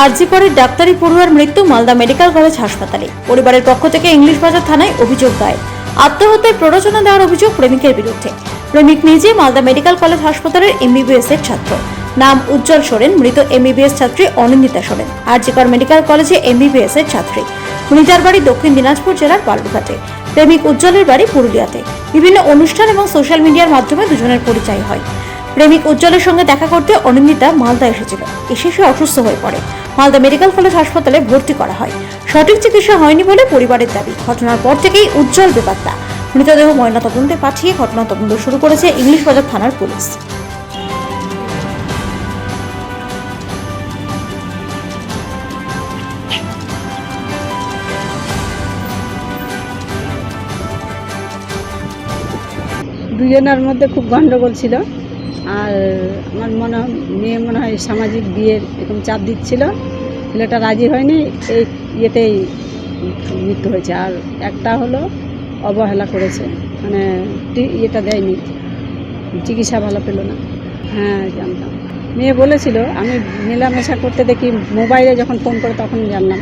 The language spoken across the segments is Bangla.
আরজি করের ডাক্তারি পড়ুয়ার মৃত্যু মালদা মেডিকেল কলেজ হাসপাতালে। পরিবারের পক্ষ থেকে ইংলিশ বাজার থানায় অভিযোগ দায়ের। আত্মহত্যায় প্ররোচনা দেওয়ার অভিযোগ প্রেমিকের বিরুদ্ধে। প্রেমিক নিজে মালদা মেডিকেল কলেজ হাসপাতালের এমবিবিএস এর ছাত্র। নাম উজ্জ্বল সোরেন, মৃত এমবিবিএস ছাত্রী অনিন্দিতা সোরেন। আরজিকর মেডিকেল কলেজে এমবিবিএস এর ছাত্রী। মৃতার বাড়ি দক্ষিণ দিনাজপুর জেলার বালুরঘাটে। প্রেমিক উজ্জ্বলের বাড়ি পুরুলিয়াতে। বিভিন্ন অনুষ্ঠান এবং সোশ্যাল মিডিয়ার মাধ্যমে দুজনের পরিচয় হয়। প্রেমিক উজ্জ্বলের সঙ্গে দেখা করতে অনিন্দিতা মালদা এসেছিল। এসে সে অসুস্থ হয়ে পড়ে। মালদা মেডিকেল কলেজ হাসপাতালে ভর্তি করা হয়। সঠিক চিকিৎসা হয়নি বলে পরিবারের দাবি। ঘটনার পর থেকেই উজ্জ্বল বেপাত্তা মৃতদেহ ময়নাতদন্তে পাঠিয়ে ঘটনা তদন্ত শুরু করেছে ইংলিশ বাজার থানার পুলিশ। দুজনের মধ্যে খুব গণ্ডগোল ছিল। আর আমার মনে মেয়ে মনে হয় সামাজিক বিয়ের এরকম চাপ দিচ্ছিল। ছেলেটা রাজি হয়নি, এই ইয়েতেই মৃত্যু হয়েছে। আর একটা হলো অবহেলা করেছে মানে ইয়েটা দেয়নি, চিকিৎসা ভালো পেল না। হ্যাঁ জানতাম। মেয়ে বলেছিল, আমি মেলামেশা করতে দেখি মোবাইলে যখন ফোন করে তখন জানলাম।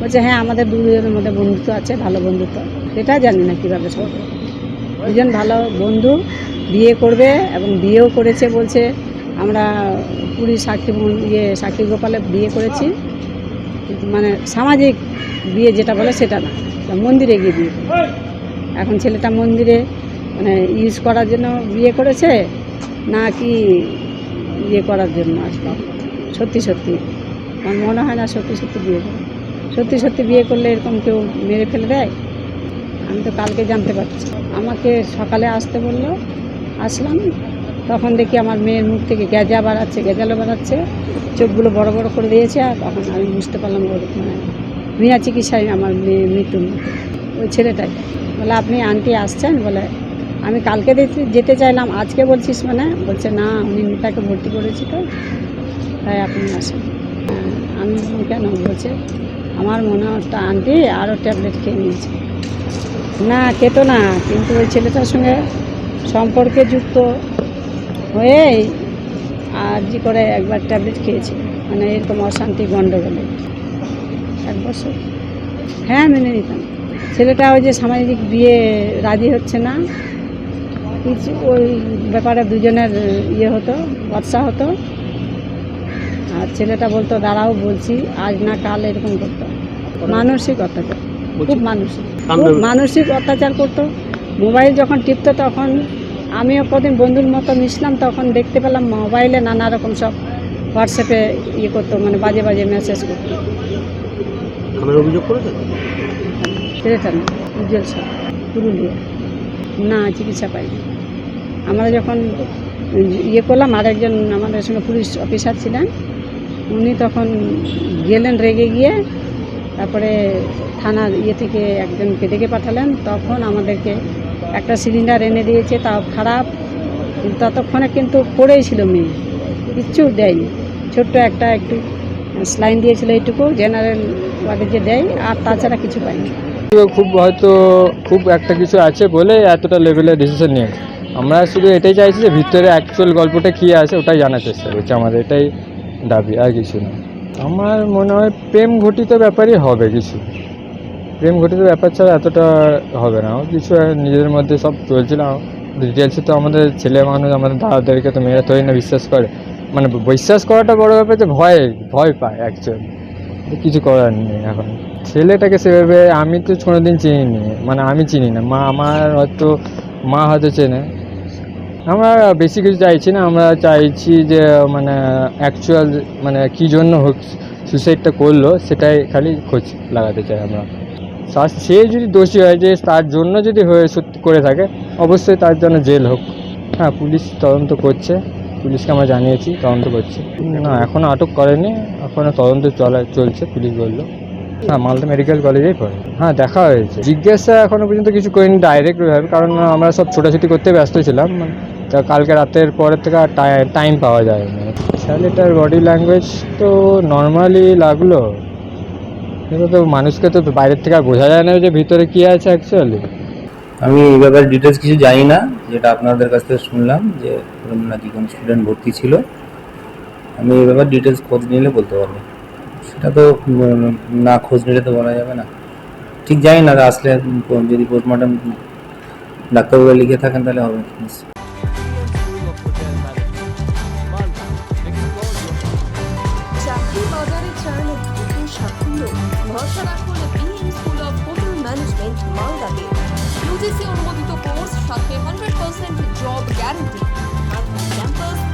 বলছে হ্যাঁ আমাদের দুজনের মধ্যে বন্ধুত্ব আছে, ভালো বন্ধুত্ব। সেটা জানি না কীভাবে করবে দুজন ভালো বন্ধু বিয়ে করবে এবং বিয়েও করেছে বলছে। আমরা পুরী সাক্ষী ইয়ে সাক্ষী গোপালে বিয়ে করেছি। মানে সামাজিক বিয়ে যেটা বলে সেটা না। মন্দিরে গিয়ে বিয়ে এখন ছেলেটা মন্দিরে মানে ইউজ করার জন্য বিয়ে করেছে না কি ইয়ে করার জন্য আসলে সত্যি সত্যি। আমার মনে হয় না সত্যি সত্যি বিয়ে করে সত্যি সত্যি বিয়ে করলে এরকম কেউ মেরে ফেলে দেয়? আমি তো কালকে জানতে পারছি। আমাকে সকালে আসতে বলল আসলাম। তখন দেখি আমার মেয়ের মুখ থেকে গেজা বাড়াচ্ছে গেজালো বাড়াচ্ছে। চোখগুলো বড় বড় করে দিয়েছে আর তখন আমি বুঝতে পারলাম ওর মানে বিনা চিকিৎসায় আমার মেয়ে মৃত্যু। ওই ছেলেটাই। বলে আপনি আন্টি আসছেন? বলে আমি কালকে যেতে চাইলাম আজকে বলছিস মানে? বলছে না আমি মিতাকে ভর্তি করেছি তো তাই আপনি আসেন। হ্যাঁ, আমি কেন? বলছে আমার মনে হচ্ছে আন্টি আরও ট্যাবলেট খেয়ে নিয়েছে। না খেতো না, কিন্তু ওই ছেলেটার সঙ্গে সম্পর্কে যুক্ত হয়ে আর জি করে একবার ট্যাবলেট খেয়েছি। মানে এরকম অশান্তি গণ্ডগোলে এক বছর। হ্যাঁ মেনে নিতাম। ছেলেটা ওই যে সামাজিক বিয়ে রাজি হচ্ছে না। কিছু ওই ব্যাপারে দুজনের ইয়ে হতো, বর্ষা হতো। আর ছেলেটা বলতো, দাঁড়াও, বলছি, আজ না, কাল এরকম করতো। মানসিক অত্যাচার। খুব মানসিক খুব মানসিক অত্যাচার করতো। মোবাইল যখন টিপতো তখন আমিও কদিন বন্ধুর মতো মিশলাম তখন দেখতে পেলাম মোবাইলে নানা রকম সব হোয়াটসঅ্যাপে ইয়ে করতো মানে বাজে বাজে মেসেজ করতো। অভিযোগ করেছে? ছেলেটা না উজ্জ্বল সাহ পুরুলিয়া। না চিকিৎসা পাইনি। আমরা যখন ইয়ে করলাম আরেকজন আমাদের সঙ্গে পুলিশ অফিসার ছিলেন উনি তখন গেলেন রেগে গিয়ে তারপরে থানার ইয়ে থেকে একজনকে ডেকে পাঠালেন, তখন আমাদেরকে একটা সিলিন্ডার এনে দিয়েছে, তাও খারাপ। ততক্ষণে কিন্তু পড়েই ছিল মেয়ে, কিচ্ছু দেয়নি। ছোট্ট একটা একটু স্লাইন দিয়েছিল এইটুকু, জেনারেল ওয়ার্ডে যে দেয়, আর তাছাড়া কিছু পাইনি। খুব হয়তো খুব একটা কিছু আছে বলে এতটা লেভেলের ডিসিশন নিয়েছে আমরা শুধু এটাই চাইছি যে ভিতরে অ্যাকচুয়াল গল্পটা কী আছে ওটাই জানার চেষ্টা করছি। আমাদের এটাই দাবি, আর কিছু না। আমার মনে হয় প্রেম ঘটিত ব্যাপারই হবে কিছু। প্রেম ঘটিত ব্যাপার ছাড়া এতটা হবে না। কিছু নিজেদের মধ্যে সব চলছিল। ডিটেলসে তো আমাদের ছেলে মানুষ, আমাদের দাদাদেরকে তো মেয়েরা তৈরি না, বিশ্বাস করে। মানে বিশ্বাস করাটা বড় ব্যাপার যে ভয় ভয় পায় অ্যাকচুয়ালি কিছু করার নেই এখন। ছেলেটাকে সেভাবে আমি তো কোনো কোনোদিন চিনিনি। মানে আমি চিনি না। মা, আমার হয়তো মা হয়তো চেনে। আমরা বেশি কিছু চাইছি না, আমরা চাইছি যে মানে অ্যাকচুয়াল মানে কী জন্য হোক সুসাইডটা করল, সেটাই খালি খোঁজ লাগাতে চাই আমরা। সা- যদি দোষী হয়, যে তার জন্য যদি হয়ে সত্যি করে থাকে, অবশ্যই তার জন্য জেল হোক। হ্যাঁ পুলিশ তদন্ত করছে, পুলিশকে আমরা জানিয়েছি, তদন্ত করছে। না এখনও আটক করেনি এখনও তদন্ত চলা, চলছে, পুলিশ বলল। হ্যাঁ মালদা মেডিকেল কলেজেই পড়ে। হ্যাঁ দেখা হয়েছে। জিজ্ঞাসা এখনও পর্যন্ত কিছু করিনি ডাইরেক্ট ভাবে, কারণ আমরা সব ছোটাছুটি করতে ব্যস্ত ছিলাম। তা কালকে রাতের পরের থেকে আর টাইম পাওয়া যায়নি ছেলেটার বডি ল্যাঙ্গুয়েজ তো নর্মালি লাগল। কিন্তু তো মানুষকে তো বাইরের থেকে আর বোঝা যায় না যে ভিতরে কী আছে অ্যাকচুয়ালি আমি এই ব্যাপারে ডিটেলস কিছু জানি না, যেটা আপনাদের কাছ থেকে শুনলাম যে নাকি কোনো স্টুডেন্ট ভর্তি ছিল। আমি এই ব্যাপারে ডিটেলস খোঁজ নিলে বলতে পারব। সেটা তো না খোঁজ নিলে তো বলা যাবে না। ঠিক জানি না, আসলে যদি পোস্টমর্টম ডাক্তারবাবু লিখে থাকেন তাহলে হবে সাফল্য ভরসা রাখুন BM school of hotel management মালদাতে ইউজিসি অনুমোদিত কোর্স সাথে hundred percent job guarantee campus